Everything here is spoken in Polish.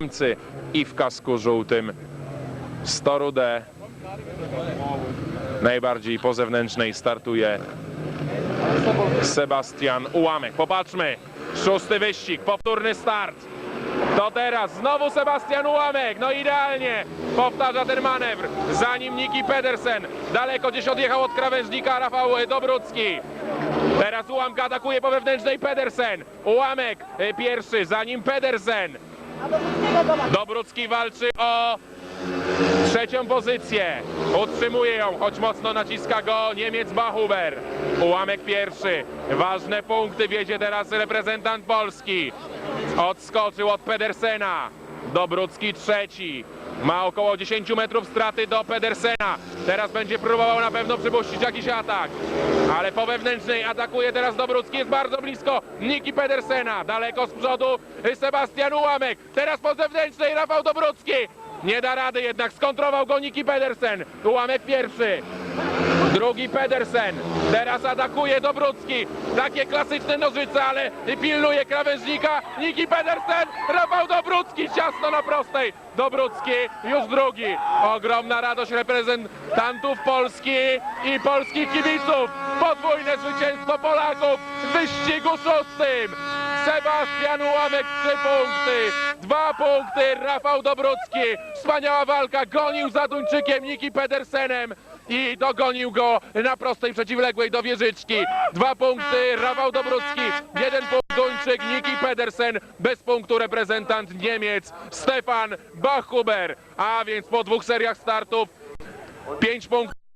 Niemcy i w kasku żółtym Storude. Najbardziej po zewnętrznej startuje Sebastian Ułamek. Popatrzmy, szósty wyścig, powtórny start. To teraz znowu Sebastian Ułamek, no idealnie powtarza ten manewr. Za nim Niki Pedersen, daleko gdzieś odjechał od krawężnika Rafał Dobrucki. Teraz Ułamka atakuje po wewnętrznej Pedersen. Ułamek y, pierwszy, za nim Pedersen. Dobrucki walczy o trzecią pozycję. Utrzymuje ją, choć mocno naciska go Niemiec Bachuber. Ułamek pierwszy. Ważne punkty wiedzie teraz reprezentant Polski. Odskoczył od Pedersena. Dobrucki trzeci. Ma około 10 metrów straty do Pedersena. Teraz będzie próbował na pewno przypuścić jakiś atak. Ale po wewnętrznej atakuje teraz Dobrucki. Jest bardzo blisko Niki Pedersena. Daleko z przodu Sebastian Ułamek. Teraz po zewnętrznej Rafał Dobrucki. Nie da rady jednak, skontrował go Niki Pedersen. Ułamek pierwszy. Drugi Pedersen. Teraz atakuje Dobrucki. Takie klasyczne nożyce, ale pilnuje krawężnika. Niki Pedersen. Rafał Dobrucki. Ciasno na prostej. Dobrucki już drugi. Ogromna radość reprezentantów Polski i polskich kibiców. Podwójne zwycięstwo Polaków w wyścigu szóstym. Sebastian Ułamek trzy punkty, dwa punkty Rafał Dobrucki. Wspaniała walka, gonił za Duńczykiem Niki Pedersenem i dogonił go na prostej przeciwległej do wieżyczki. Dwa punkty Rafał Dobrucki, jeden punkt Duńczyk Niki Pedersen, bez punktu reprezentant Niemiec Stefan Bachhuber. A więc po dwóch seriach startów pięć punktów.